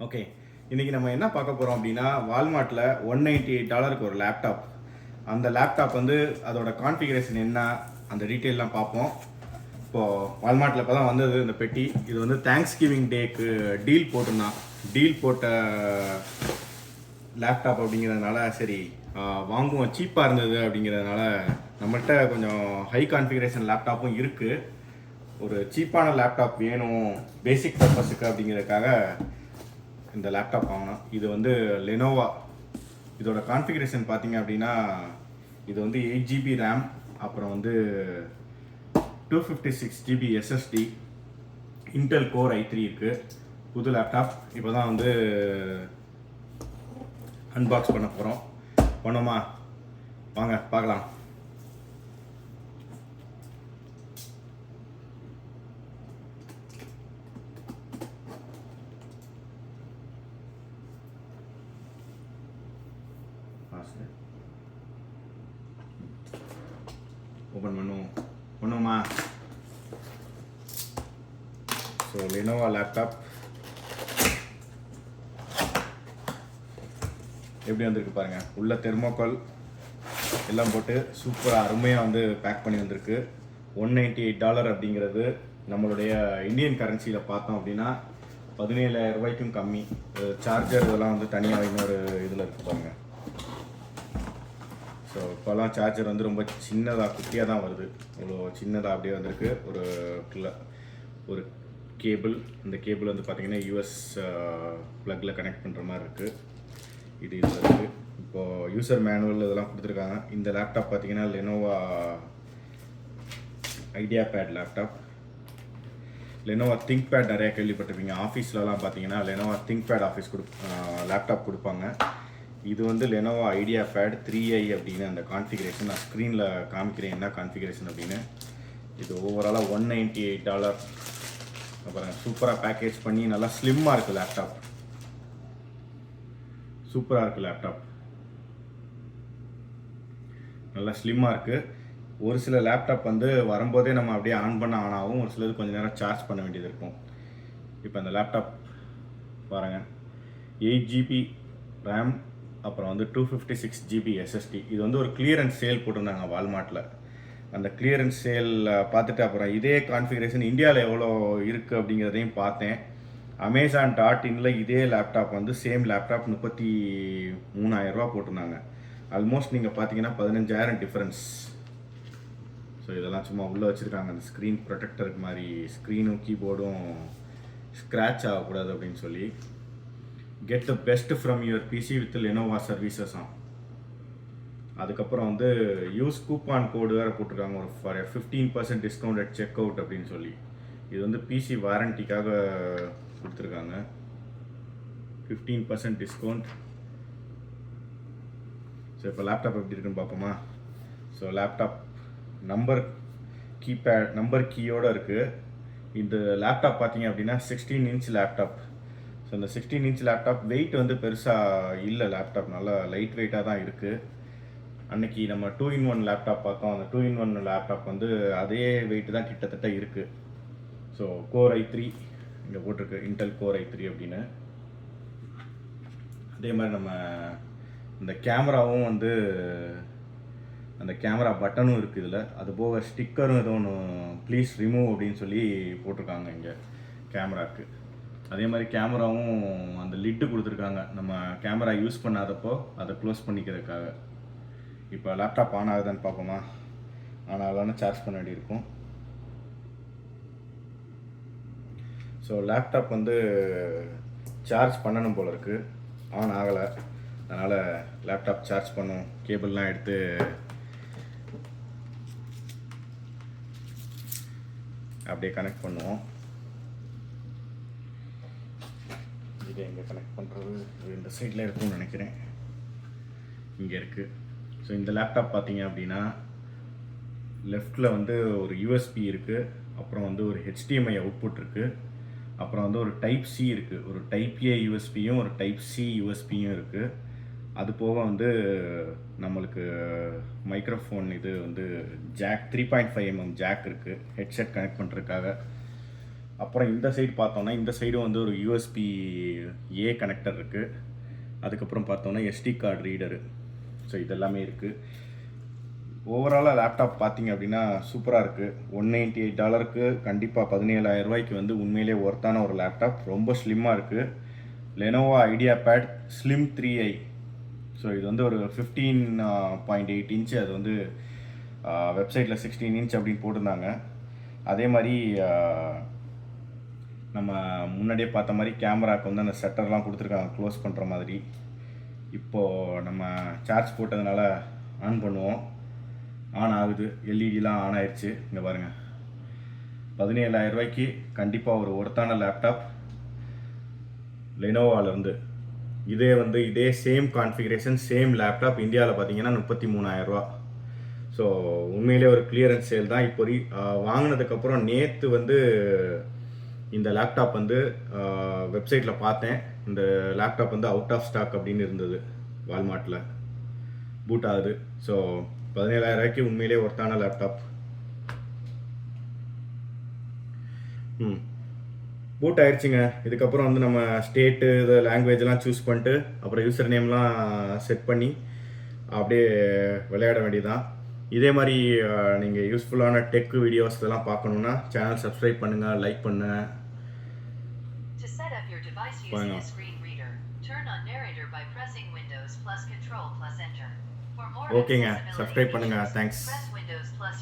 Okay இன்றைக்கி நம்ம என்ன பார்க்க போகிறோம் அப்படின்னா வால்மார்ட்டில் ஒன் நைன்டி எயிட் டாலருக்கு ஒரு லேப்டாப் அந்த லேப்டாப் வந்து அதோட கான்ஃபிகரேஷன் என்ன அந்த டீட்டெயிலாம் பார்ப்போம். இப்போது வால்மார்ட்டில் இப்போ தான் வந்தது இந்த பெட்டி. இது வந்து தேங்க்ஸ் கிவிங் டேக்கு டீல் போட்டிருந்தான். டீல் போட்ட லேப்டாப் அப்படிங்கிறதுனால சரி வாங்குவோம். சீப்பாக இருந்தது அப்படிங்கிறதுனால நம்மள்கிட்ட கொஞ்சம் ஹை கான்ஃபிகரேஷன் லேப்டாப்பும் இருக்குது ஒரு சீப்பான லேப்டாப் வேணும் பேசிக் பர்பஸுக்கு அப்படிங்கிறதுக்காக இந்த லேப்டாப் வாங்கினோம் இது வந்து லெனோவா இதோட கான்ஃபிகரேஷன் பார்த்தீங்க அப்படின்னா இது வந்து எயிட் ஜிபி ரேம் அப்புறம் வந்து two fifty six GB SSD Intel core i three இருக்குது புது லேப்டாப் இப்போ தான் வந்து அன்பாக்ஸ் பண்ண போகிறோம் பண்ணோமா வாங்க பார்க்கலாம். ஓப்பன் பண்ணுவோம். பண்ணுவோமா? ஸோ லெனோவா லேப்டாப் எப்படி வந்திருக்கு பாருங்க. உள்ள தெர்மோக்கோல் எல்லாம் போட்டு சூப்பராக அருமையாக வந்து பேக் பண்ணி வந்திருக்கு. ஒன் நைன்டி எயிட் டாலர் அப்படிங்கிறது நம்மளுடைய இந்தியன் கரன்சியில் பார்த்தோம் அப்படின்னா பதினேழாயிரம் ரூபாய்க்கும் கம்மி. சார்ஜர் இதெல்லாம் வந்து தனியாக இன்னொரு இதில் இருக்கு பாருங்கள் ஸோ இப்போல்லாம் சார்ஜர் வந்து ரொம்ப சின்னதாக குட்டியாக தான் வருது. இவ்வளோ சின்னதாக அப்படியே வந்திருக்கு. ஒரு கிள- ஒரு கேபிள் இந்த கேபிள் வந்து பார்த்தீங்கன்னா யூஎஸ் ப்ளக்கில் கனெக்ட் பண்ணுற மாதிரி இருக்குது இது இதில் இருக்குது இப்போது யூசர் மேனுவல் இதெல்லாம் கொடுத்துருக்காங்க. இந்த லேப்டாப் பார்த்தீங்கன்னா Lenovo IdeaPad laptop Lenovo ThinkPad நிறையா கேள்விப்பட்டிருப்பீங்க. ஆஃபீஸ்லலாம் பார்த்தீங்கன்னா லெனோவா திங்க் பேட் ஆஃபீஸ் கொடு லேப்டாப் கொடுப்பாங்க. இது வந்து Lenovo IdeaPad three i அப்படின்னு அந்த கான்ஃபிகரேஷன் நான் ஸ்க்ரீனில் காமிக்கிறேன் என்ன கான்ஃபிகரேஷன் அப்படின்னு. இது ஓவராலாக ஒன் நைன்டி எயிட் டாலர் அப்புறம் சூப்பராக பேக்கேஜ் பண்ணி நல்லா ஸ்லிம்மாக இருக்குது லேப்டாப் சூப்பராக இருக்குது லேப்டாப் நல்லா ஸ்லிம்மாக இருக்குது ஒரு சில லேப்டாப் வந்து வரும்போதே நம்ம அப்படியே ஆன் பண்ண ஆன் ஆகும். ஒரு சிலது கொஞ்சம் நேரம் சார்ஜ் பண்ண வேண்டியது இருக்கும். இப்போ அந்த லேப்டாப் பாருங்கள் எயிட் ஜிபி ரேம் அப்புறம் வந்து two fifty six GB SSD இது வந்து ஒரு கிளியரன்ஸ் சேல் போட்டிருந்தாங்க வால்மார்ட்டில் அந்த கிளியரன்ஸ் சேல் பார்த்துட்டு அப்புறம் இதே கான்ஃபிகரேஷன் இந்தியாவில் எவ்வளோ இருக்குது அப்படிங்கிறதையும் பார்த்தேன். அமேசான் டாட் இனில் இதே லேப்டாப் வந்து சேம் லேப்டாப் முப்பத்தி மூணாயிரரூபா போட்டிருந்தாங்க. ஆல்மோஸ்ட் நீங்கள் பார்த்தீங்கன்னா பதினஞ்சாயிரம் டிஃப்ரென்ஸ் ஸோ இதெல்லாம் சும்மா உள்ளே வச்சுருக்காங்க. அந்த ஸ்க்ரீன் ப்ரொடெக்டருக்கு மாதிரி ஸ்க்ரீனும் கீபோர்டும் ஸ்க்ராட்ச் ஆகக்கூடாது அப்படின்னு சொல்லி. Get the best from your PC with Lenovo services on அதுக்கப்புறம் வந்து யூஸ் கூப்பான் கோடு வேறு போட்டிருக்காங்க ஒரு for fifteen percent discount at check out அப்படின்னு சொல்லி. இது வந்து பிசி வாரண்டிக்காக கொடுத்துருக்காங்க. ஃபிஃப்டீன் பர்சன்ட் டிஸ்கவுண்ட் ஸோ இப்போ லேப்டாப் எப்படி இருக்குன்னு பார்ப்போமா? So laptop number keypad number கீயோடு இருக்குது இந்த லேப்டாப் பார்த்தீங்க அப்படின்னா சிக்ஸ்டீன் இன்ச் லேப்டாப் ஸோ இந்த சிக்ஸ்டீன் இன்ச் லேப்டாப் வெயிட் வந்து பெருசாக இல்லை லேப்டாப் நல்லா லைட் வெயிட்டாக தான் இருக்குது அன்னைக்கு நம்ம டூ இன் ஒன் லேப்டாப் பார்த்தோம். அந்த டூ இன் ஒன் லேப்டாப் வந்து அதே வெயிட் தான் கிட்டத்தட்ட இருக்குது ஸோ கோர் ஐ த்ரீ இங்கே போட்டிருக்கு. இன்டெல் கோர் ஐ த்ரீ அப்படின்னு. அதே மாதிரி நம்ம இந்த கேமராவும் வந்து அந்த கேமரா பட்டனும் இருக்குது இதில். அது போக ஸ்டிக்கரும் ஏதோ ஒன்று ப்ளீஸ் ரிமூவ் அப்படின்னு சொல்லி போட்டிருக்காங்க இங்கே கேமராவுக்கு அதே மாதிரி கேமராவும் அந்த லிட்டு கொடுத்துருக்காங்க. நம்ம கேமரா யூஸ் பண்ணாதப்போ அதை க்ளோஸ் பண்ணிக்கிறதுக்காக. இப்போ லேப்டாப் ஆன் ஆகுதான்னு பார்ப்போமா? ஆன் ஆகலான்னு சார்ஜ் பண்ண வேண்டியிருக்கும். ஸோ லேப்டாப் வந்து சார்ஜ் பண்ணணும் போல இருக்கு. ஆன் ஆகலை. அதனால் லேப்டாப் சார்ஜ் பண்ணும். கேபிள்லாம் எடுத்து அப்படியே கனெக்ட் பண்ணுவோம் இதை எங்கே கனெக்ட் பண்ணுறது இது இந்த சைடில் இருக்கும்னு நினைக்கிறேன். இங்கே இருக்குது ஸோ இந்த லேப்டாப் பார்த்தீங்க அப்படின்னா லெஃப்டில் வந்து ஒரு யூஎஸ்பி இருக்குது அப்புறம் வந்து ஒரு ஹெச்டிஎம்ஐ அவுட்புட் இருக்குது அப்புறம் வந்து ஒரு டைப் சி இருக்குது ஒரு டைப் ஏ யூஎஸ்பியும் ஒரு டைப் சி யூஎஸ்பியும் இருக்குது அது போக வந்து நம்மளுக்கு மைக்ரோஃபோன் இது வந்து jack three point five mm jack இருக்குது ஹெட்செட் கனெக்ட் பண்ணுறதுக்காக அப்புறம் இந்த சைடு பார்த்தோன்னா இந்த சைடும் வந்து ஒரு யூஎஸ்பி ஏ கனெக்டர் இருக்குது அதுக்கப்புறம் பார்த்தோன்னா எஸ்டி கார்டு ரீடரு ஸோ இதெல்லாமே இருக்குது ஓவராலாக லேப்டாப் பார்த்தீங்க அப்படின்னா சூப்பராக இருக்குது ஒன் நைன்டி எயிட் டாலருக்கு கண்டிப்பாக பதினேழாயிரம் ரூபாய்க்கு வந்து உண்மையிலே ஒர்த்தான ஒரு லேப்டாப் ரொம்ப ஸ்லிம்மாக இருக்குது Lenovo IdeaPad slim three i so இது வந்து ஒரு ஃபிஃப்டீன் பாயிண்ட் எயிட் இன்ச்சு அது வந்து வெப்சைட்டில் சிக்ஸ்டீன் இன்ச் அப்படின்னு போட்டிருந்தாங்க. அதே மாதிரி நம்ம முன்னாடியே பார்த்த மாதிரி கேமராக்கு வந்து அந்த செட்டர்லாம் கொடுத்துருக்காங்க க்ளோஸ் பண்ணுற மாதிரி. இப்போது நம்ம சார்ஜ் போட்டதுனால ஆன் பண்ணுவோம். ஆன் ஆகுது. எல்இடிலாம் ஆன் ஆயிடுச்சு இங்கே பாருங்கள் பதினேழாயிரம் ரூபாய்க்கு கண்டிப்பாக ஒரு ஒர்த்தான லேப்டாப் லெனோவாலேருந்து இதே வந்து இதே சேம் கான்ஃபிகரேஷன் சேம் லேப்டாப் இந்தியாவில் பார்த்தீங்கன்னா முப்பத்தி மூணாயிரரூவா ஸோ உண்மையிலே ஒரு கிளியரன்ஸ் சேல் தான். இப்போ வாங்கினதுக்கப்புறம் நேற்று வந்து இந்த லேப்டாப் வந்து வெப்சைட்டில் பார்த்தேன். இந்த லேப்டாப் வந்து அவுட் ஆஃப் ஸ்டாக் அப்படின்னு இருந்தது வால்மார்ட்டில் பூட் ஆகுது. ஸோ பதினேழாயிரம் ரூபாய்க்கு உண்மையிலே ஒர்த்தான லேப்டாப் ம். பூட் ஆயிடுச்சுங்க. இதுக்கப்புறம் வந்து நம்ம ஸ்டேட்டு இது லாங்குவேஜ்லாம் சூஸ் பண்ணிட்டு அப்புறம் யூசர் நேம்லாம் செட் பண்ணி அப்படியே விளையாட வேண்டியதுதான். இதே மாதிரி நீங்கள் யூஸ்ஃபுல்லான டெக் வீடியோஸ் இதெல்லாம் பார்க்கணுன்னா சேனல் சப்ஸ்கிரைப் பண்ணுங்கள் லைக் பண்ணுங்கள் To set up your device Why using a not? screen reader, turn on narrator by pressing Windows plus Control plus Enter. For more ஓகேங்க accessibility சப்ஸ்கிரைப் பண்ணுங்கள் features, thanks press Windows plus